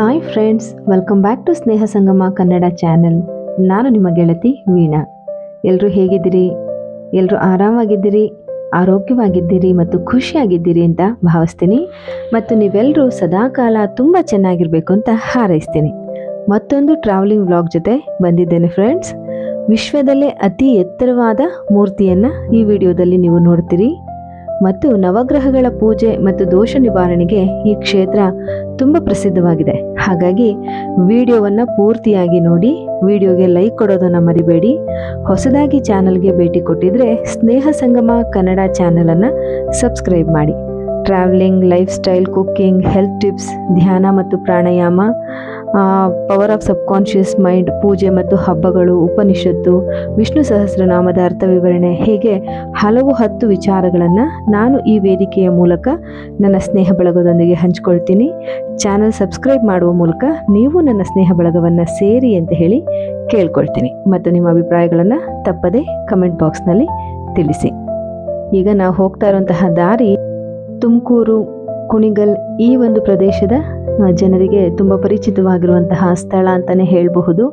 Hi friends welcome back to Sneha Sangama Kannada channel ನಾನು ನಿಮ್ಮ ಗೆಳತಿ ವೀಣಾ. ಎಲ್ಲರೂ ಹೇಗಿದ್ದೀರಿ? ಎಲ್ಲರೂ ಆರಾಮಾಗಿದ್ದೀರಿ? ಆರೋಗ್ಯವಾಗಿದ್ದೀರಿ ಮತ್ತು ಖುಷಿಯಾಗಿದ್ದೀರಿ ಅಂತ ಭಾವಿಸ್ತೀನಿ. ಮತ್ತು ನೀವೆಲ್ಲರೂ ಸದಾಕಾಲ ತುಂಬ ಚೆನ್ನಾಗಿರಬೇಕು ಅಂತ ಹಾರೈಸ್ತೀನಿ. ಮತ್ತೊಂದು ಟ್ರಾವೆಲಿಂಗ್ ವ್ಲಾಗ್ ಜೊತೆ ಬಂದಿದ್ದೇನೆ ಫ್ರೆಂಡ್ಸ್ ವಿಶ್ವದಲ್ಲೇ ಅತಿ ಎತ್ತರವಾದ ಮೂರ್ತಿಯನ್ನು ಈ ವಿಡಿಯೋದಲ್ಲಿ ನೀವು ನೋಡ್ತೀರಿ. ಮತ್ತು ನವಗ್ರಹಗಳ ಪೂಜೆ ಮತ್ತು ದೋಷ ನಿವಾರಣೆಗೆ ಈ ಕ್ಷೇತ್ರ ತುಂಬ ಪ್ರಸಿದ್ಧವಾಗಿದೆ. ಹಾಗಾಗಿ ವಿಡಿಯೋವನ್ನು ಪೂರ್ತಿಯಾಗಿ ನೋಡಿ, ವಿಡಿಯೋಗೆ ಲೈಕ್ ಕೊಡೋದನ್ನು ಮರಿಬೇಡಿ. ಹೊಸದಾಗಿ ಚಾನಲ್ಗೆ ಭೇಟಿ ಕೊಟ್ಟಿದ್ರೆ ಸ್ನೇಹ ಸಂಗಮ ಕನ್ನಡ ಚಾನಲನ್ನು ಸಬ್ಸ್ಕ್ರೈಬ್ ಮಾಡಿ. Traveling, lifestyle, cooking, health tips, ಧ್ಯಾನ ಮತ್ತು pranayama power of subconscious mind ಪೂಜೆ ಮತ್ತು ಹಬ್ಬಗಳು, ಉಪನಿಷತ್ತು, ವಿಷ್ಣು ಸಹಸ್ರನಾಮದ ಅರ್ಥ ವಿವರಣೆ, ಹೀಗೆ ಹಲವು ಹತ್ತು ವಿಚಾರಗಳನ್ನು ನಾನು ಈ ವೇದಿಕೆಯ ಮೂಲಕ ನನ್ನ ಸ್ನೇಹ ಬಳಗದೊಂದಿಗೆ ಹಂಚಿಕೊಳ್ತೀನಿ. ಚಾನಲ್ ಸಬ್ಸ್ಕ್ರೈಬ್ ಮಾಡುವ ಮೂಲಕ ನೀವು ನನ್ನ ಸ್ನೇಹ ಬಳಗವನ್ನು ಸೇರಿ ಅಂತ ಹೇಳಿ ಕೇಳ್ಕೊಳ್ತೀನಿ. ಮತ್ತು ನಿಮ್ಮ ಅಭಿಪ್ರಾಯಗಳನ್ನು ತಪ್ಪದೆ ಕಮೆಂಟ್ ಬಾಕ್ಸ್ನಲ್ಲಿ ತಿಳಿಸಿ. ಈಗ ನಾವು ಹೋಗ್ತಾ ಇರುವಂತಹ ದಾರಿ ತುಮಕೂರು ಕುಣಿಗಲ್ ಈ ಒಂದು ಪ್ರದೇಶದ ಜನರಿಗೆ ತುಂಬ ಪರಿಚಿತವಾಗಿರುವಂತಹ ಸ್ಥಳ ಅಂತಲೇ ಹೇಳಬಹುದು.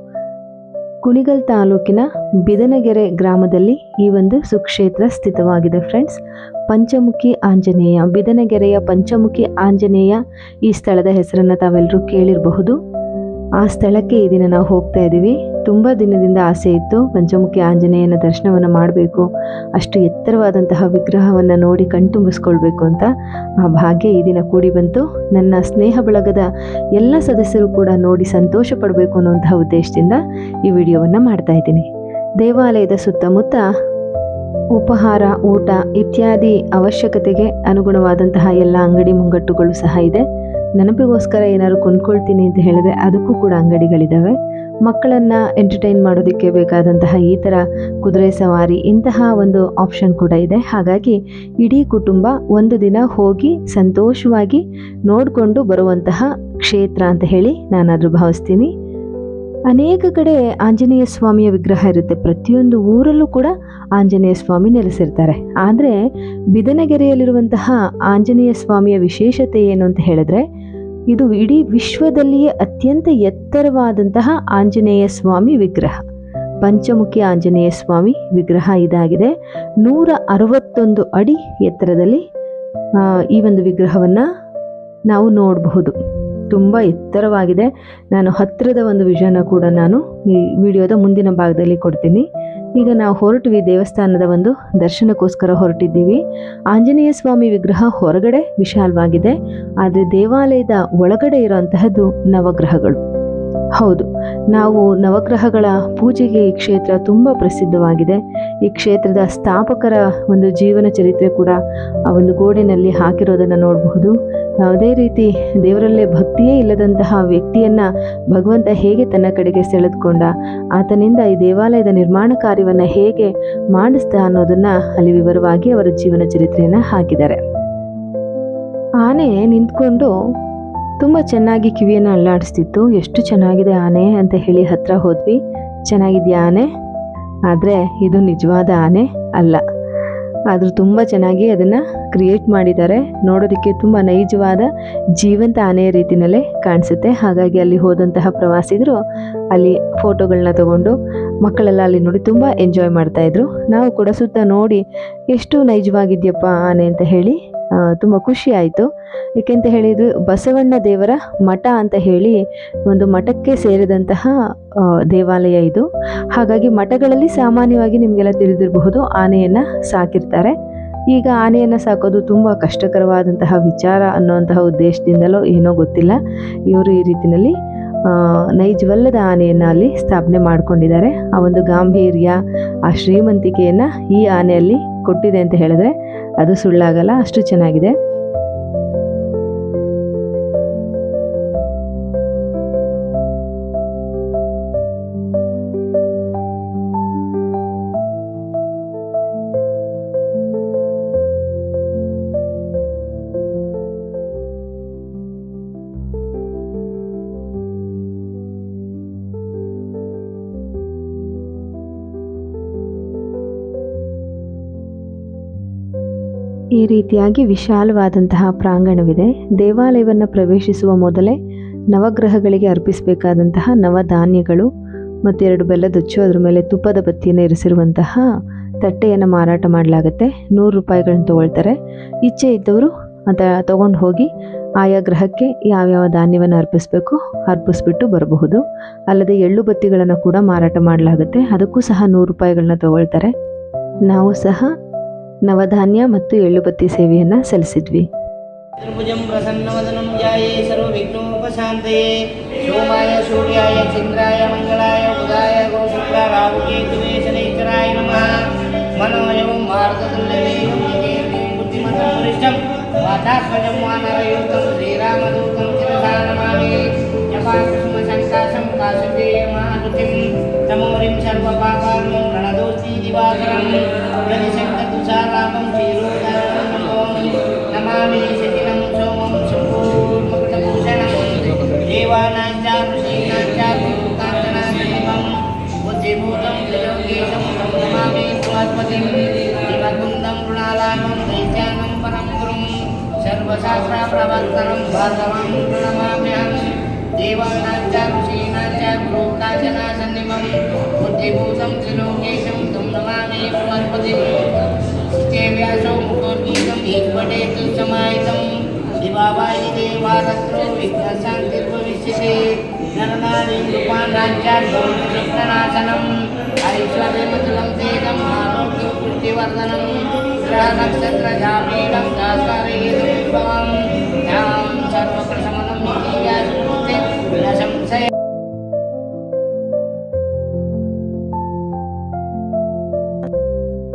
ಕುಣಿಗಲ್ ತಾಲೂಕಿನ ಬಿದನಗೆರೆ ಗ್ರಾಮದಲ್ಲಿ ಈ ಒಂದು ಸುಕ್ಷೇತ್ರ ಸ್ಥಿತವಾಗಿದೆ ಫ್ರೆಂಡ್ಸ್ ಪಂಚಮುಖಿ ಆಂಜನೇಯ, ಬಿದನಗೆರೆಯ ಪಂಚಮುಖಿ ಆಂಜನೇಯ ಈ ಸ್ಥಳದ ಹೆಸರನ್ನು ತಾವೆಲ್ಲರೂ ಕೇಳಿರಬಹುದು. ಆ ಸ್ಥಳಕ್ಕೆ ಈ ದಿನ ನಾವು ಹೋಗ್ತಾ ಇದ್ದೀವಿ ತುಂಬ ದಿನದಿಂದ ಆಸೆ ಇತ್ತು. ಪಂಚಮುಖಿ ಆಂಜನೇಯನ ದರ್ಶನವನ್ನು ಮಾಡಬೇಕು, ಅಷ್ಟು ಎತ್ತರವಾದಂತಹ ವಿಗ್ರಹವನ್ನು ನೋಡಿ ಕಣ್ತುಂಬಿಸ್ಕೊಳ್ಬೇಕು ಅಂತ ಆ ಭಾಗ್ಯ ಈ ದಿನ ಕೂಡಿ ಬಂತು. ನನ್ನ ಸ್ನೇಹ ಬಳಗದ ಎಲ್ಲ ಸದಸ್ಯರು ಕೂಡ ನೋಡಿ ಸಂತೋಷ ಪಡಬೇಕು ಅನ್ನುವಂತಹ ಉದ್ದೇಶದಿಂದ ಈ ವಿಡಿಯೋವನ್ನು ಮಾಡ್ತಾ ಇದ್ದೀನಿ. ದೇವಾಲಯದ ಸುತ್ತಮುತ್ತ ಉಪಹಾರ, ಊಟ ಇತ್ಯಾದಿ ಅವಶ್ಯಕತೆಗೆ ಅನುಗುಣವಾದಂತಹ ಎಲ್ಲ ಅಂಗಡಿ ಮುಂಗಟ್ಟುಗಳು ಸಹ ಇದೆ. ನೆನಪಿಗೋಸ್ಕರ ಏನಾದ್ರು ಕೊಂಡ್ಕೊಳ್ತೀನಿ ಅಂತ ಹೇಳಿದ್ರೆ ಅದಕ್ಕೂ ಕೂಡ ಅಂಗಡಿಗಳಿದ್ದಾವೆ ಮಕ್ಕಳನ್ನ ಎಂಟರ್ಟೈನ್ ಮಾಡೋದಕ್ಕೆ ಬೇಕಾದಂತಹ ಈ ಥರ ಕುದುರೆ ಸವಾರಿ ಇಂತಹ ಒಂದು ಆಪ್ಷನ್ ಕೂಡ ಇದೆ. ಹಾಗಾಗಿ ಇಡೀ ಕುಟುಂಬ ಒಂದು ದಿನ ಹೋಗಿ ಸಂತೋಷವಾಗಿ ನೋಡಿಕೊಂಡು ಬರುವಂತಹ ಕ್ಷೇತ್ರ ಅಂತ ಹೇಳಿ ನಾನಾದರೂ ಭಾವಿಸ್ತೀನಿ. ಅನೇಕ ಕಡೆ ಆಂಜನೇಯ ಸ್ವಾಮಿಯ ವಿಗ್ರಹ ಇರುತ್ತೆ. ಪ್ರತಿಯೊಂದು ಊರಲ್ಲೂ ಕೂಡ ಆಂಜನೇಯ ಸ್ವಾಮಿ ನೆಲೆಸಿರ್ತಾರೆ. ಆದರೆ ಬಿದನಗೆರೆಯಲ್ಲಿರುವಂತಹ ಆಂಜನೇಯ ಸ್ವಾಮಿಯ ವಿಶೇಷತೆ ಏನು ಅಂತ ಹೇಳಿದ್ರೆ ಇದು ಇಡೀ ವಿಶ್ವದಲ್ಲಿಯೇ ಅತ್ಯಂತ ಎತ್ತರವಾದಂತಹ ಆಂಜನೇಯ ಸ್ವಾಮಿ ವಿಗ್ರಹ. ಪಂಚಮುಖಿ ಆಂಜನೇಯ ಸ್ವಾಮಿ ವಿಗ್ರಹ ಇದಾಗಿದೆ. ನೂರ ಅರವತ್ತೊಂದು ಅಡಿ ಎತ್ತರದಲ್ಲಿ ಈ ಒಂದು ವಿಗ್ರಹವನ್ನು ನಾವು ನೋಡಬಹುದು. ತುಂಬ ಎತ್ತರವಾಗಿದೆ. ನಾನು ಹತ್ತಿರದ ಒಂದು ವಿಷಯನ ಕೂಡ ನಾನು ಈ ವಿಡಿಯೋದ ಮುಂದಿನ ಭಾಗದಲ್ಲಿ ಕೊಡ್ತೀನಿ. ಈಗ ನಾವು ಹೊರಟಿವಿ ದೇವಸ್ಥಾನದ ಒಂದು ದರ್ಶನಕ್ಕೋಸ್ಕರ ಹೊರಟಿದ್ದೀವಿ. ಆಂಜನೇಯ ಸ್ವಾಮಿ ವಿಗ್ರಹ ಹೊರಗಡೆ ವಿಶಾಲವಾಗಿದೆ. ಆದರೆ ದೇವಾಲಯದ ಒಳಗಡೆ ಇರುವಂತಹದ್ದು ನವಗ್ರಹಗಳು. ಹೌದು, ನಾವು ನವಗ್ರಹಗಳ ಪೂಜೆಗೆ ಈ ಕ್ಷೇತ್ರ ತುಂಬ ಪ್ರಸಿದ್ಧವಾಗಿದೆ. ಈ ಕ್ಷೇತ್ರದ ಸ್ಥಾಪಕರ ಒಂದು ಜೀವನ ಚರಿತ್ರೆ ಕೂಡ ಆ ಒಂದು ಗೋಡೆನಲ್ಲಿ ಹಾಕಿರೋದನ್ನು ನೋಡಬಹುದು. ಯಾವುದೇ ರೀತಿ ದೇವರಲ್ಲೇ ಭಕ್ತಿಯೇ ಇಲ್ಲದಂತಹ ವ್ಯಕ್ತಿಯನ್ನ ಭಗವಂತ ಹೇಗೆ ತನ್ನ ಕಡೆಗೆ ಸೆಳೆದುಕೊಂಡ? ಆತನಿಂದ ಈ ದೇವಾಲಯದ ನಿರ್ಮಾಣ ಕಾರ್ಯವನ್ನು ಹೇಗೆ ಮಾಡಿಸ್ದ ಅನ್ನೋದನ್ನ ಅಲ್ಲಿ ವಿವರವಾಗಿ ಅವರ ಜೀವನ ಚರಿತ್ರೆಯನ್ನು ಹಾಕಿದ್ದಾರೆ. ಆನೆ ನಿಂತ್ಕೊಂಡು ತುಂಬ ಚೆನ್ನಾಗಿ ಕಿವಿಯನ್ನು ಅಲ್ಲಾಡಿಸ್ತಿತ್ತು. ಎಷ್ಟು ಚೆನ್ನಾಗಿದೆ ಆನೆ ಅಂತ ಹೇಳಿ ಹತ್ರ ಹೋದ್ವಿ. ಚೆನ್ನಾಗಿದೆಯಾ ಆನೆ? ಆದರೆ ಇದು ನಿಜವಾದ ಆನೆ ಅಲ್ಲ. ಆದರೂ ತುಂಬ ಚೆನ್ನಾಗಿ ಅದನ್ನು ಕ್ರಿಯೇಟ್ ಮಾಡಿದ್ದಾರೆ. ನೋಡೋದಕ್ಕೆ ತುಂಬ ನೈಜವಾದ ಜೀವಂತ ಆನೆಯ ರೀತಿಯಲ್ಲೇ ಕಾಣಿಸುತ್ತೆ. ಹಾಗಾಗಿ ಅಲ್ಲಿ ಹೋದಂತಹ ಪ್ರವಾಸಿಗರು ಅಲ್ಲಿ ಫೋಟೋಗಳನ್ನ ತಗೊಂಡು ಮಕ್ಕಳೆಲ್ಲ ಅಲ್ಲಿ ನೋಡಿ ತುಂಬ ಎಂಜಾಯ್ ಮಾಡ್ತಾಯಿದ್ರು ನಾವು ಕೂಡ ಸುತ್ತ ನೋಡಿ, ಎಷ್ಟು ನೈಜವಾಗಿದ್ಯಪ್ಪ ಆನೆ ಅಂತ ಹೇಳಿ ತುಂಬ ಖುಷಿ ಆಯಿತು. ಏಕೆಂತ ಹೇಳಿದ್ರು ಬಸವಣ್ಣ ದೇವರ ಮಠ ಅಂತ ಹೇಳಿ ಒಂದು ಮಠಕ್ಕೆ ಸೇರಿದಂತಹ ದೇವಾಲಯ ಇದು. ಹಾಗಾಗಿ ಮಠಗಳಲ್ಲಿ ಸಾಮಾನ್ಯವಾಗಿ ನಿಮಗೆಲ್ಲ ತಿಳಿದಿರಬಹುದು, ಆನೆಯನ್ನು ಸಾಕಿರ್ತಾರೆ. ಈಗ ಆನೆಯನ್ನು ಸಾಕೋದು ತುಂಬ ಕಷ್ಟಕರವಾದಂತಹ ವಿಚಾರ ಅನ್ನುವಂತಹ ಉದ್ದೇಶದಿಂದಲೋ ಏನೋ ಗೊತ್ತಿಲ್ಲ. ಇವರು ಈ ರೀತಿಯಲ್ಲಿ ನೈಜವಲ್ಲದ ಆನೆಯನ್ನು ಅಲ್ಲಿ ಸ್ಥಾಪನೆ ಮಾಡಿಕೊಂಡಿದ್ದಾರೆ. ಆ ಒಂದು ಗಾಂಭೀರ್ಯ, ಆ ಶ್ರೀಮಂತಿಕೆಯನ್ನು ಈ ಆನೆಯಲ್ಲಿ ಕೊಟ್ಟಿದೆ ಅಂತ ಹೇಳಿದ್ರೆ ಅದು ಸುಳ್ಳಾಗಲ್ಲ ಅಷ್ಟು ಚೆನ್ನಾಗಿದೆ. ಈ ರೀತಿಯಾಗಿ ವಿಶಾಲವಾದಂತಹ ಪ್ರಾಂಗಣವಿದೆ. ದೇವಾಲಯವನ್ನು ಪ್ರವೇಶಿಸುವ ಮೊದಲೇ ನವಗ್ರಹಗಳಿಗೆ ಅರ್ಪಿಸಬೇಕಾದಂತಹ ನವಧಾನ್ಯಗಳು ಮತ್ತು ಎರಡು ಬೆಲ್ಲದೊಚ್ಚು ಅದ್ರ ಮೇಲೆ ತುಪ್ಪದ ಬತ್ತಿಯನ್ನು ಇರಿಸಿರುವಂತಹ ತಟ್ಟೆಯನ್ನು ಮಾರಾಟ ಮಾಡಲಾಗುತ್ತೆ. ನೂರು ರೂಪಾಯಿಗಳನ್ನ ತಗೊಳ್ತಾರೆ. ಇಚ್ಛೆ ಇದ್ದವರು ಅದ ತಗೊಂಡು ಹೋಗಿ ಆಯಾ ಗ್ರಹಕ್ಕೆ ಯಾವ್ಯಾವ ಧಾನ್ಯವನ್ನು ಅರ್ಪಿಸಬೇಕು ಅರ್ಪಿಸ್ಬಿಟ್ಟು ಬರಬಹುದು. ಅಲ್ಲದೆ ಎಳ್ಳು ಬತ್ತಿಗಳನ್ನು ಕೂಡ ಮಾರಾಟ ಮಾಡಲಾಗುತ್ತೆ. ಅದಕ್ಕೂ ಸಹ ನೂರು ರೂಪಾಯಿಗಳನ್ನ ತಗೊಳ್ತಾರೆ. ನಾವು ಸಹ ನವಧಾನ್ಯ ಮತ್ತು ಎಳ್ಳುಬತ್ತಿ ಸೇವೆಯನ್ನು ಸಲ್ಲಿಸಿದ್ವಿ ತ್ರಿಭುಜಂ ಪ್ರಸನ್ನವದನಂ ಜಾಯೇ ಸರ್ವ ವಿಘ್ನೋಪಶಾಂತಯೇ ಸೋಮಾಯ ಸೂರ್ಯಾಯ ಚಂದ್ರಾಯ ಮಂಗಳಾಯ ಉದಾಯ ಗೋಸುಂಡ ರಾಹುಕೇತುವೇ ಶನೈಶ್ವರಾಯ ನಮಃ ಮನೋಯಂ ಮಾರ್ಗದುಲ್ಯವೇಯಂ ಯಜೇಂದ್ರಿಯಂ ಬುದ್ಧಿಮತಂ ವರಿಷ್ಠಂ ವಾಚಾತ್ಮಜಂ ವಾನರಯೂತಂ ಶ್ರೀರಾಮದೂತಂ ಚಿರಧಾನಮಾಮಿ ಜಪಾಕೃಷ್ಣ ಶಂಕಾಶಂ ಕಾಶುತೇಯ ಮಹಾಕೃತಿಂ ತಮೋರಿಂ ಸರ್ವಪಾಪಾರ್ಮಂ ಪ್ರಣದೋಸ್ತಿ ದಿವಾಕರಂ सर्वशास्त्रप्रवर्तनं भार्गवं प्रणमाम्यहं देवानां च ऋषीणां च गुरुकाञ्चनासन्निमं बुद्धिभूतं त्रिलोकेशं तं नमामि बृहस्पतिं व्यासो मुखोर्गीतम् ईक्वटेतु समाहितं दिवावायि देवारत्रो विघ्नशान्तिर्भविष्यते नरनारीं रूपान् राज्याद्भवनशक्तनाशनम् ऐश्वर्यमतुलं तेजम् आरोग्यं पुष्टिवर्धनं ग्रहनक्षत्रजापीडं दास्कारेतुं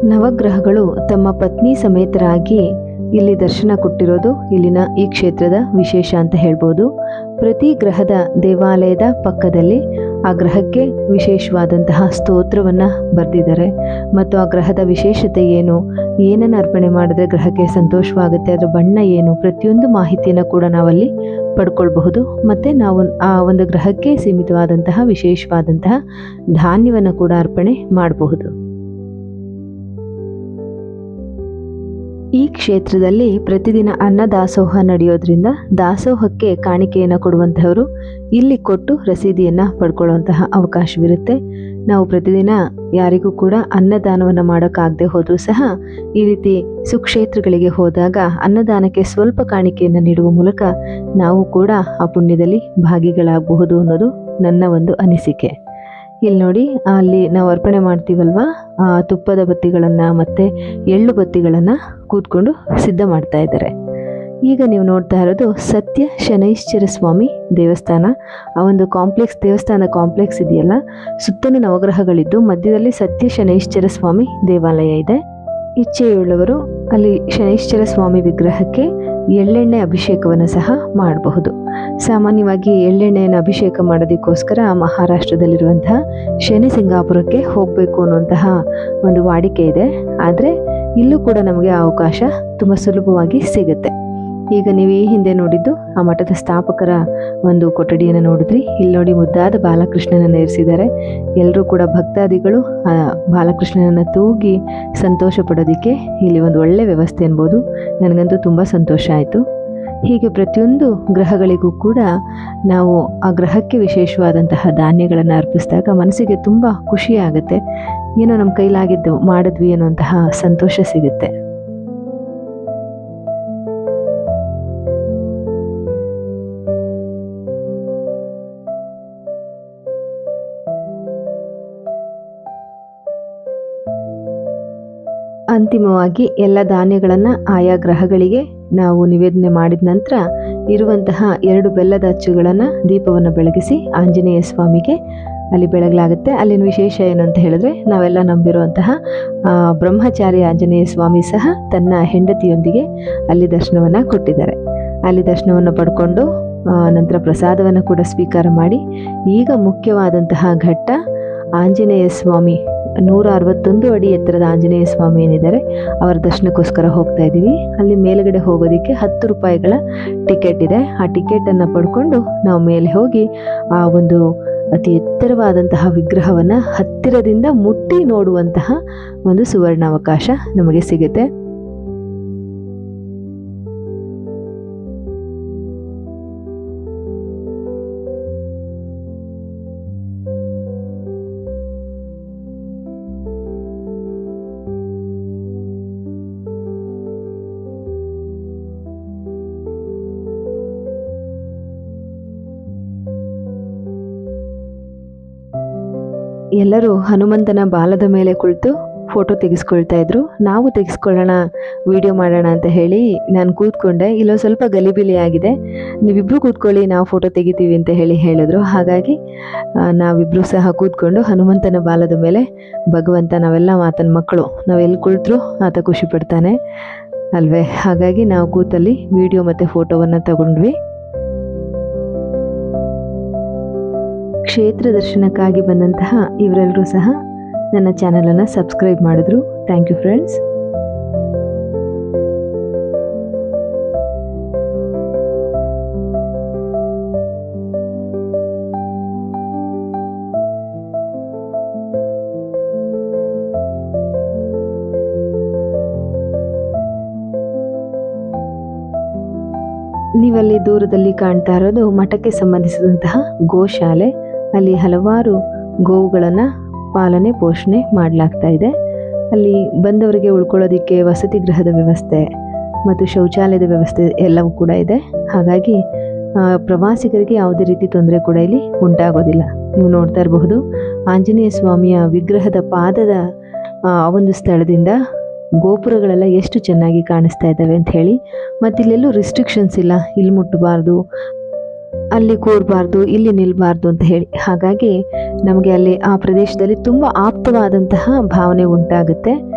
ನವಗ್ರಹಗಳು ತಮ್ಮ ಪತ್ನಿ ಸಮೇತರಾಗಿ ಇಲ್ಲಿ ದರ್ಶನ ಕೊಟ್ಟಿರೋದು ಇಲ್ಲಿನ ಈ ಕ್ಷೇತ್ರದ ವಿಶೇಷ ಅಂತ ಹೇಳ್ಬೋದು. ಪ್ರತಿ ಗ್ರಹದ ದೇವಾಲಯದ ಪಕ್ಕದಲ್ಲಿ ಆ ಗ್ರಹಕ್ಕೆ ವಿಶೇಷವಾದಂತಹ ಸ್ತೋತ್ರವನ್ನು ಬರೆದಿದ್ದಾರೆ. ಮತ್ತು ಆ ಗ್ರಹದ ವಿಶೇಷತೆ ಏನು? ಏನನ್ನು ಅರ್ಪಣೆ ಮಾಡಿದ್ರೆ ಗ್ರಹಕ್ಕೆ ಸಂತೋಷವಾಗುತ್ತೆ? ಅದರ ಬಣ್ಣ ಏನು? ಪ್ರತಿಯೊಂದು ಮಾಹಿತಿಯನ್ನು ಕೂಡ ನಾವಲ್ಲಿ ಪಡ್ಕೊಳ್ಬಹುದು. ಮತ್ತು ನಾವು ಆ ಒಂದು ಗ್ರಹಕ್ಕೆ ಸೀಮಿತವಾದಂತಹ, ವಿಶೇಷವಾದಂತಹ ಧಾನ್ಯವನ್ನು ಕೂಡ ಅರ್ಪಣೆ ಮಾಡಬಹುದು. ಈ ಕ್ಷೇತ್ರದಲ್ಲಿ ಪ್ರತಿದಿನ ಅನ್ನದಾಸೋಹ ನಡೆಯೋದ್ರಿಂದ ದಾಸೋಹಕ್ಕೆ ಕಾಣಿಕೆಯನ್ನು ಕೊಡುವಂತಹವರು ಇಲ್ಲಿ ಕೊಟ್ಟು ರಸೀದಿಯನ್ನು ಪಡ್ಕೊಳ್ಳುವಂತಹ ಅವಕಾಶವಿರುತ್ತೆ. ನಾವು ಪ್ರತಿದಿನ ಯಾರಿಗೂ ಕೂಡ ಅನ್ನದಾನವನ್ನು ಮಾಡೋಕ್ಕಾಗದೆ ಹೋದರೂ ಸಹ ಈ ರೀತಿ ಸುಕ್ಷೇತ್ರಗಳಿಗೆ ಹೋದಾಗ ಅನ್ನದಾನಕ್ಕೆ ಸ್ವಲ್ಪ ಕಾಣಿಕೆಯನ್ನು ನೀಡುವ ಮೂಲಕ ನಾವು ಕೂಡ ಆ ಪುಣ್ಯದಲ್ಲಿ ಭಾಗಿಗಳಾಗಬಹುದು ಅನ್ನೋದು ನನ್ನ ಒಂದು ಅನಿಸಿಕೆ. ಇಲ್ಲಿ ನೋಡಿ, ಅಲ್ಲಿ ನಾವು ಅರ್ಪಣೆ ಮಾಡ್ತೀವಲ್ವ? ಆ ತುಪ್ಪದ ಬತ್ತಿಗಳನ್ನು ಮತ್ತು ಎಳ್ಳು ಬತ್ತಿಗಳನ್ನು ಕೂತ್ಕೊಂಡು ಸಿದ್ಧ ಮಾಡ್ತಾ ಇದ್ದಾರೆ. ಈಗ ನೀವು ನೋಡ್ತಾ ಇರೋದು ಸತ್ಯ ಶನೈಶ್ಚರ ಸ್ವಾಮಿ ದೇವಸ್ಥಾನ. ಆ ಒಂದು ಕಾಂಪ್ಲೆಕ್ಸ್ ದೇವಸ್ಥಾನ ಕಾಂಪ್ಲೆಕ್ಸ್ ಇದೆಯಲ್ಲ, ಸುತ್ತಲೂ ನವಗ್ರಹಗಳಿದ್ದು ಮಧ್ಯದಲ್ಲಿ ಸತ್ಯ ಶನೈಶ್ಚರ ಸ್ವಾಮಿ ದೇವಾಲಯ ಇದೆ. ಇಚ್ಛೆಯುಳ್ಳವರು ಅಲ್ಲಿ ಶನೈಶ್ಚರ ಸ್ವಾಮಿ ವಿಗ್ರಹಕ್ಕೆ ಎಳ್ಳೆಣ್ಣೆ ಅಭಿಷೇಕವನ್ನು ಸಹ ಮಾಡಬಹುದು. ಸಾಮಾನ್ಯವಾಗಿ ಎಳ್ಳೆಣ್ಣೆಯನ್ನು ಅಭಿಷೇಕ ಮಾಡೋದಕ್ಕೋಸ್ಕರ ಮಹಾರಾಷ್ಟ್ರದಲ್ಲಿರುವಂತಹ ಶನಿ ಸಿಂಗಾಪುರಕ್ಕೆ ಹೋಗಬೇಕು ಅನ್ನುವಂತಹ ಒಂದು ವಾಡಿಕೆ ಇದೆ. ಆದರೆ ಇಲ್ಲೂ ಕೂಡ ನಮಗೆ ಅವಕಾಶ ತುಂಬ ಸುಲಭವಾಗಿ ಸಿಗುತ್ತೆ. ಈಗ ನೀವು ಹಿಂದೆ ನೋಡಿದ್ದು ಆ ಮಠದ ಸ್ಥಾಪಕರ ಒಂದು ಕೊಠಡಿಯನ್ನು ನೋಡಿದ್ರಿ. ಇಲ್ಲಿ ನೋಡಿ ಮುದ್ದಾದ ಬಾಲಕೃಷ್ಣನನ್ನು ಇರಿಸಿದ್ದಾರೆ. ಎಲ್ಲರೂ ಕೂಡ ಭಕ್ತಾದಿಗಳು ಆ ಬಾಲಕೃಷ್ಣನನ್ನು ತೂಗಿ ಸಂತೋಷ ಪಡೋದಕ್ಕೆ ಇಲ್ಲಿ ಒಂದು ಒಳ್ಳೆ ವ್ಯವಸ್ಥೆ ಅನ್ಬೋದು. ನನಗಂತೂ ತುಂಬ ಸಂತೋಷ ಆಯಿತು. ಹೀಗೆ ಪ್ರತಿಯೊಂದು ಗ್ರಹಗಳಿಗೂ ಕೂಡ ನಾವು ಆ ಗ್ರಹಕ್ಕೆ ವಿಶೇಷವಾದಂತಹ ಧಾನ್ಯಗಳನ್ನು ಅರ್ಪಿಸಿದಾಗ ಮನಸ್ಸಿಗೆ ತುಂಬ ಖುಷಿಯಾಗುತ್ತೆ ಏನೋ ನಮ್ಮ ಕೈಲಾಗಿದ್ದು ಮಾಡಿದ್ವಿ ಅನ್ನುವಂತಹ ಸಂತೋಷ ಸಿಗುತ್ತೆ. ಅಂತಿಮವಾಗಿ ಎಲ್ಲ ಧಾನ್ಯಗಳನ್ನು ಆಯಾ ಗ್ರಹಗಳಿಗೆ ನಾವು ನಿವೇದನೆ ಮಾಡಿದ ನಂತರ ಇರುವಂತಹ ಎರಡು ಬೆಲ್ಲದ ಅಚ್ಚುಗಳನ್ನು ದೀಪವನ್ನು ಬೆಳಗಿಸಿ ಆಂಜನೇಯ ಸ್ವಾಮಿಗೆ ಅಲ್ಲಿ ಬೆಳಗಲಾಗುತ್ತೆ. ಅಲ್ಲಿನ ವಿಶೇಷ ಏನು ಅಂತ ಹೇಳಿದ್ರೆ ನಾವೆಲ್ಲ ನಂಬಿರುವಂತಹ ಬ್ರಹ್ಮಚಾರಿ ಆಂಜನೇಯ ಸ್ವಾಮಿ ಸಹ ತನ್ನ ಹೆಂಡತಿಯೊಂದಿಗೆ ಅಲ್ಲಿ ದರ್ಶನವನ್ನು ಕೊಟ್ಟಿದ್ದಾರೆ. ಅಲ್ಲಿ ದರ್ಶನವನ್ನು ಪಡ್ಕೊಂಡು ನಂತರ ಪ್ರಸಾದವನ್ನು ಕೂಡ ಸ್ವೀಕಾರ ಮಾಡಿ, ಈಗ ಮುಖ್ಯವಾದಂತಹ ಘಟ್ಟ ಆಂಜನೇಯ ಸ್ವಾಮಿ ನೂರ ಅರವತ್ತೊಂದು ಅಡಿ ಎತ್ತರದ ಆಂಜನೇಯ ಸ್ವಾಮಿ ಏನಿದ್ದಾರೆ, ಅವರ ದರ್ಶನಕ್ಕೋಸ್ಕರ ಹೋಗ್ತಾ ಇದ್ದೀವಿ ಅಲ್ಲಿ ಮೇಲುಗಡೆ ಹೋಗೋದಕ್ಕೆ ಹತ್ತು ರೂಪಾಯಿಗಳ ಟಿಕೆಟ್ ಇದೆ. ಆ ಟಿಕೆಟನ್ನು ಪಡ್ಕೊಂಡು ನಾವು ಮೇಲೆ ಹೋಗಿ ಆ ಒಂದು ಅತಿ ಎತ್ತರವಾದಂತಹ ವಿಗ್ರಹವನ್ನು ಹತ್ತಿರದಿಂದ ಮುಟ್ಟಿ ನೋಡುವಂತಹ ಒಂದು ಸುವರ್ಣಾವಕಾಶ ನಮಗೆ ಸಿಗುತ್ತೆ. ಎಲ್ಲರೂ ಹನುಮಂತನ ಬಾಲದ ಮೇಲೆ ಕುಳಿತು ಫೋಟೋ ತೆಗೆಸ್ಕೊಳ್ತಾ ಇದ್ರು. ನಾವು ತೆಗೆಸ್ಕೊಳ್ಳೋಣ ವಿಡಿಯೋ ಮಾಡೋಣ ಅಂತ ಹೇಳಿ ನಾನು ಕೂತ್ಕೊಂಡೆ. ಇಲ್ಲೊಂದು ಸ್ವಲ್ಪ ಗಲಿಬಿಲಿ ಆಗಿದೆ. ನೀವಿಬ್ಬರು ಕೂತ್ಕೊಳ್ಳಿ, ನಾವು ಫೋಟೋ ತೆಗಿತೀವಿ ಅಂತ ಹೇಳಿ ಹೇಳಿದ್ರು. ಹಾಗಾಗಿ ನಾವಿಬ್ಬರು ನಾವಿಬ್ರು ಸಹ ಕೂತ್ಕೊಂಡು ಹನುಮಂತನ ಬಾಲದ ಮೇಲೆ ಭಗವಂತ ನಾವೆಲ್ಲ ಆತನ ಮಕ್ಕಳು. ನಾವೆಲ್ಲಿ ಕುಳಿತರು ಆತ ಖುಷಿ ಪಡ್ತಾನೆ ಅಲ್ವೇ? ಹಾಗಾಗಿ ನಾವು ಕೂತಲ್ಲಿ ವಿಡಿಯೋ ಮತ್ತು ಫೋಟೋವನ್ನು ತಗೊಂಡ್ವಿ. ಕ್ಷೇತ್ರ ದರ್ಶನಕ್ಕಾಗಿ ಬಂದಂತಹ ಇವರೆಲ್ಲರೂ ಸಹ ನನ್ನ ಚಾನಲನ್ನು ಸಬ್ಸ್ಕ್ರೈಬ್ ಮಾಡಿದ್ರು. ಥ್ಯಾಂಕ್ ಯು ಫ್ರೆಂಡ್ಸ್ ನೀವಲ್ಲಿ ದೂರದಲ್ಲಿ ಕಾಣ್ತಾ ಇರೋದು ಮಠಕ್ಕೆ ಸಂಬಂಧಿಸಿದಂತಹ ಗೋಶಾಲೆ. ಅಲ್ಲಿ ಹಲವಾರು ಗೋವುಗಳನ್ನು ಪಾಲನೆ, ಪೋಷಣೆ ಮಾಡಲಾಗ್ತಾ ಇದೆ. ಅಲ್ಲಿ ಬಂದವರಿಗೆ ಉಳ್ಕೊಳ್ಳೋದಕ್ಕೆ ವಸತಿ ಗೃಹದ ವ್ಯವಸ್ಥೆ ಮತ್ತು ಶೌಚಾಲಯದ ವ್ಯವಸ್ಥೆ ಎಲ್ಲವೂ ಕೂಡ ಇದೆ. ಹಾಗಾಗಿ ಪ್ರವಾಸಿಗರಿಗೆ ಯಾವುದೇ ರೀತಿ ತೊಂದರೆ ಕೂಡ ಇಲ್ಲಿ ಉಂಟಾಗೋದಿಲ್ಲ. ನೀವು ನೋಡ್ತಾ ಇರಬಹುದು, ಆಂಜನೇಯ ಸ್ವಾಮಿಯ ವಿಗ್ರಹದ ಪಾದದ, ಆ ಒಂದು ಸ್ಥಳದಿಂದ ಗೋಪುರಗಳೆಲ್ಲ ಎಷ್ಟು ಚೆನ್ನಾಗಿ ಕಾಣಿಸ್ತಾ ಇದ್ದಾವೆ ಅಂತ ಹೇಳಿ ಮತ್ತು ಇಲ್ಲೆಲ್ಲೂ ರಿಸ್ಟ್ರಿಕ್ಷನ್ಸ್ ಇಲ್ಲ, ಇಲ್ಲಿ ಮುಟ್ಟಬಾರ್ದು. ಅಲ್ಲಿ ಕೂರಬಾರ್ದು, ಇಲ್ಲಿ ನಿಲ್ಲಬಾರ್ದು ಅಂತ ಹೇಳಿ. ಹಾಗಾಗಿ ನಮಗೆ ಅಲ್ಲಿ ಆ ಪ್ರದೇಶದಲ್ಲಿ ತುಂಬ ಆಪ್ತವಾದಂತಹ ಭಾವನೆ ಉಂಟಾಗುತ್ತೆ.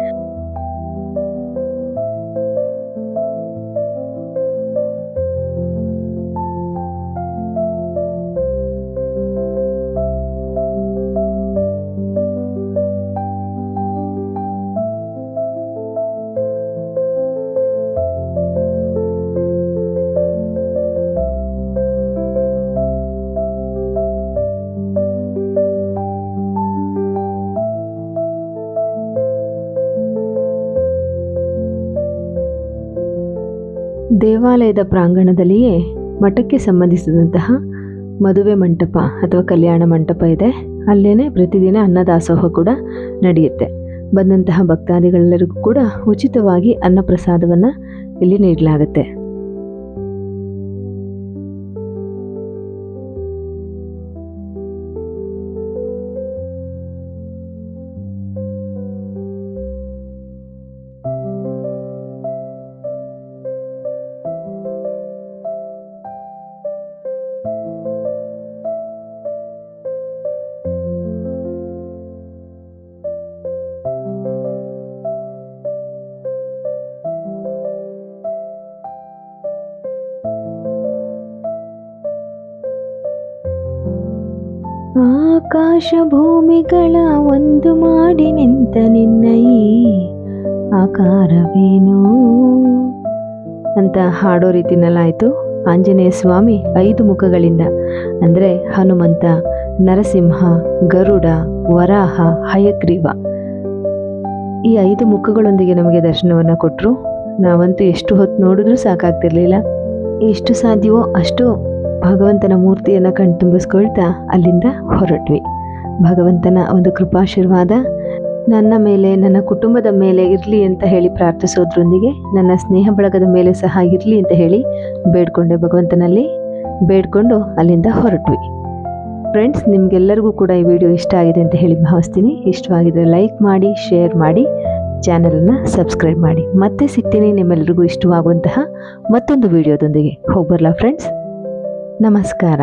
ದೇವಾಲಯದ ಪ್ರಾಂಗಣದಲ್ಲಿಯೇ ಮಠಕ್ಕೆ ಸಂಬಂಧಿಸಿದಂತಹ ಮದುವೆ ಮಂಟಪ ಅಥವಾ ಕಲ್ಯಾಣ ಮಂಟಪ ಇದೆ. ಅಲ್ಲೇ ಪ್ರತಿದಿನ ಅನ್ನದಾಸೋಹ ಕೂಡ ನಡೆಯುತ್ತೆ. ಬಂದಂತಹ ಭಕ್ತಾದಿಗಳೆಲ್ಲರಿಗೂ ಕೂಡ ಉಚಿತವಾಗಿ ಅನ್ನಪ್ರಸಾದವನ್ನು ಇಲ್ಲಿ ನೀಡಲಾಗುತ್ತೆ. ಆಕಾಶ ಭೂಮಿಗಳ ಒಂದು ಮಾಡಿ ನಿಂತ ನಿನ್ನ ಈ ಆಕಾರವೇನು? ಅಂತ ಹಾಡೋ ರೀತಿನಲ್ಲಾಯಿತು. ಆಂಜನೇಯ ಸ್ವಾಮಿ ಐದು ಮುಖಗಳಿಂದ. ಅಂದರೆ ಹನುಮಂತ, ನರಸಿಂಹ, ಗರುಡ, ವರಾಹ, ಹಯಗ್ರೀವ. ಈ ಐದು ಮುಖಗಳೊಂದಿಗೆ ನಮಗೆ ದರ್ಶನವನ್ನು ಕೊಟ್ಟರು ನಾವಂತೂ ಎಷ್ಟು ಹೊತ್ತು ನೋಡಿದ್ರೂ ಸಾಕಾಗ್ತಿರ್ಲಿಲ್ಲ. ಎಷ್ಟು ಸಾಧ್ಯವೋ ಅಷ್ಟು ಭಗವಂತನ ಮೂರ್ತಿಯನ್ನು ಕಣ್ತುಂಬಿಸ್ಕೊಳ್ತಾ ಅಲ್ಲಿಂದ ಹೊರಟ್ವಿ. ಭಗವಂತನ ಒಂದು ಕೃಪಾಶೀರ್ವಾದ, ನನ್ನ ಮೇಲೆ, ನನ್ನ ಕುಟುಂಬದ ಮೇಲೆ ಇರಲಿ ಅಂತ ಹೇಳಿ ಪ್ರಾರ್ಥಿಸೋದ್ರೊಂದಿಗೆ, ನನ್ನ ಸ್ನೇಹ ಬಳಗದ ಮೇಲೆ ಸಹ ಇರಲಿ ಅಂತ ಹೇಳಿ ಬೇಡ್ಕೊಂಡೆ ಭಗವಂತನಲ್ಲಿ, ಬೇಡ್ಕೊಂಡು ಅಲ್ಲಿಂದ ಹೊರಟ್ವಿ. ಫ್ರೆಂಡ್ಸ್, ನಿಮಗೆಲ್ಲರಿಗೂ ಕೂಡ ಈ ವಿಡಿಯೋ ಇಷ್ಟ ಆಗಿದೆ ಅಂತ ಹೇಳಿ ಭಾವಿಸ್ತೀನಿ. ಇಷ್ಟವಾಗಿದ್ರೆ ಲೈಕ್ ಮಾಡಿ, ಶೇರ್ ಮಾಡಿ, ಚಾನಲನ್ನು ಸಬ್ಸ್ಕ್ರೈಬ್ ಮಾಡಿ. ಮತ್ತೆ ಸಿಗ್ತೀನಿ ನಿಮ್ಮೆಲ್ಲರಿಗೂ ಇಷ್ಟವಾಗುವಂತಹ ಮತ್ತೊಂದು ವಿಡಿಯೋದೊಂದಿಗೆ. ಹೋಗ್ಬರ್ಲಾ ಫ್ರೆಂಡ್ಸ್. ನಮಸ್ಕಾರ.